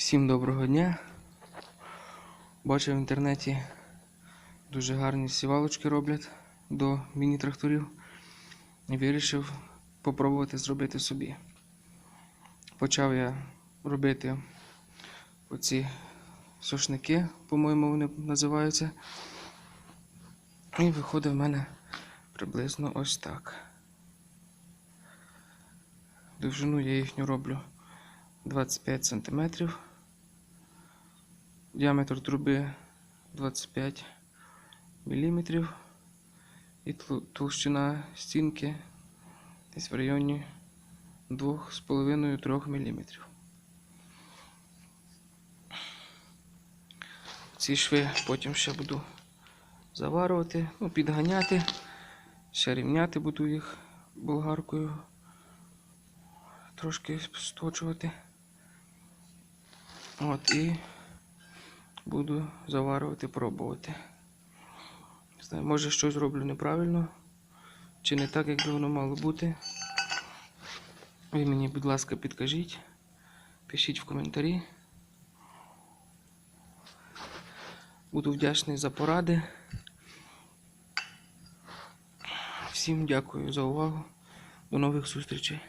Всім доброго дня. Бачив в інтернеті дуже гарні сівалочки роблять до міні-тракторів. І вирішив попробувати зробити собі. Почав я робити оці сошники, по-моєму, вони називаються. І виходить в мене приблизно ось так. Довжину я їхню роблю 25 см. Діаметр труби 25 мм. І толщина стінки десь в районі 2,5-3 мм. Ці шви потім ще буду заварювати, ну, підганяти, ще рівняти буду їх болгаркою трошки сточувати. От і буду заварювати, пробувати. Не знаю, може щось роблю неправильно, чи не так, як би воно мало бути. Ви мені, будь ласка, підкажіть, пишіть в коментарі. Буду вдячний за поради. Всім дякую за увагу. До нових зустрічей.